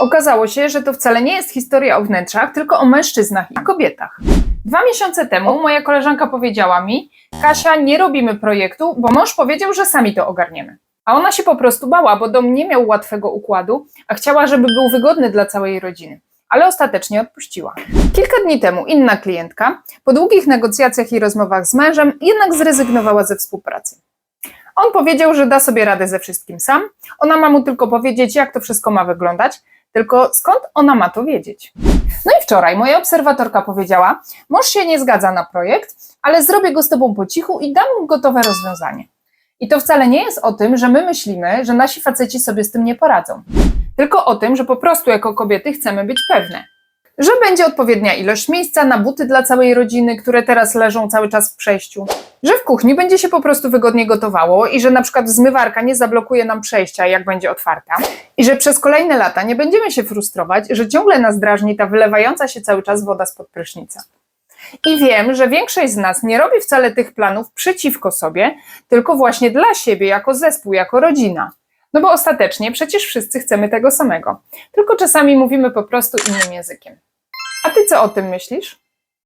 Okazało się, że to wcale nie jest historia o wnętrzach, tylko o mężczyznach i kobietach. Dwa miesiące temu moja koleżanka powiedziała mi: Kasia, nie robimy projektu, bo mąż powiedział, że sami to ogarniemy. A ona się po prostu bała, bo dom nie miał łatwego układu, a chciała, żeby był wygodny dla całej rodziny. Ale ostatecznie odpuściła. Kilka dni temu inna klientka, po długich negocjacjach i rozmowach z mężem, jednak zrezygnowała ze współpracy. On powiedział, że da sobie radę ze wszystkim sam. Ona ma mu tylko powiedzieć, jak to wszystko ma wyglądać, tylko skąd ona ma to wiedzieć? No i wczoraj moja obserwatorka powiedziała: Mąż się nie zgadza na projekt, ale zrobię go z tobą po cichu i dam mu gotowe rozwiązanie. I to wcale nie jest o tym, że my myślimy, że nasi faceci sobie z tym nie poradzą, tylko o tym, że po prostu jako kobiety chcemy być pewne. Że będzie odpowiednia ilość miejsca na buty dla całej rodziny, które teraz leżą cały czas w przejściu. Że w kuchni będzie się po prostu wygodnie gotowało i że na przykład zmywarka nie zablokuje nam przejścia, jak będzie otwarta. I że przez kolejne lata nie będziemy się frustrować, że ciągle nas drażni ta wylewająca się cały czas woda spod prysznica. I wiem, że większość z nas nie robi wcale tych planów przeciwko sobie, tylko właśnie dla siebie, jako zespół, jako rodzina. No bo ostatecznie przecież wszyscy chcemy tego samego, tylko czasami mówimy po prostu innym językiem. A ty co o tym myślisz?